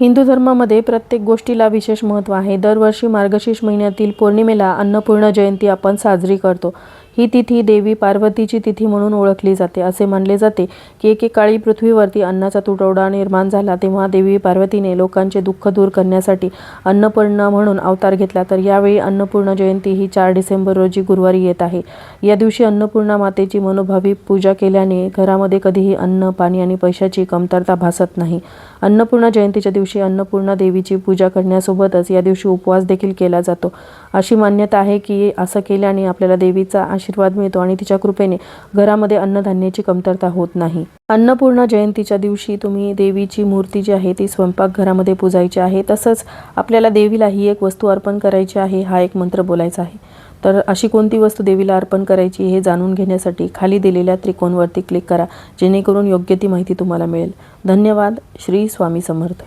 हिंदू धर्मामध्ये प्रत्येक गोष्टीला विशेष महत्त्व आहे. दरवर्षी मार्गशीर्ष महिन्यातील पौर्णिमेला अन्नपूर्णा जयंती आपण साजरी करतो. ही तिथी देवी पार्वतीची तिथी म्हणून ओळखली जाते. असे मानले जाते की एकेकाळी पृथ्वीवरती अन्नाचा तुटवडा निर्माण झाला. तेव्हा देवी पार्वतीने लोकांचे दुःख दूर करण्यासाठी अन्नपूर्णा म्हणून अवतार घेतला. तर यावेळी अन्नपूर्णा जयंती ही चार डिसेंबर रोजी गुरुवारी येत आहे. या दिवशी अन्नपूर्णा मातेची मनोभावी पूजा केल्याने घरामध्ये कधीही अन्न पाणी आणि पैशाची कमतरता भासत नाही. अन्नपूर्णा जयंतीच्या दिवशी अन्नपूर्णा देवीची पूजा करण्यासोबतच या दिवशी उपवास देखील केला जातो. अशी मान्यता आहे की असं केल्याने आपल्याला देवीचा आशीर्वाद आशीर्वाद मिळतो आणि तिच्या कृपेने घरामध्ये अन्नधान्याची कमतरता होत नाही. अन्नपूर्णा जयंतीच्या दिवशी तुम्ही देवीची मूर्ती जी आहे ती स्वयंपाकघरामध्ये पूजायची आहे. तसंच आपल्याला देवीला ही एक वस्तू अर्पण करायची आहे हा एक मंत्र बोलायचा आहे. तर अशी कोणती वस्तू देवीला अर्पण करायची हे जाणून घेण्यासाठी खाली दिलेल्या त्रिकोणवरती क्लिक करा जेणेकरून योग्य ती माहिती तुम्हाला मिळेल. धन्यवाद. श्री स्वामी समर्थ.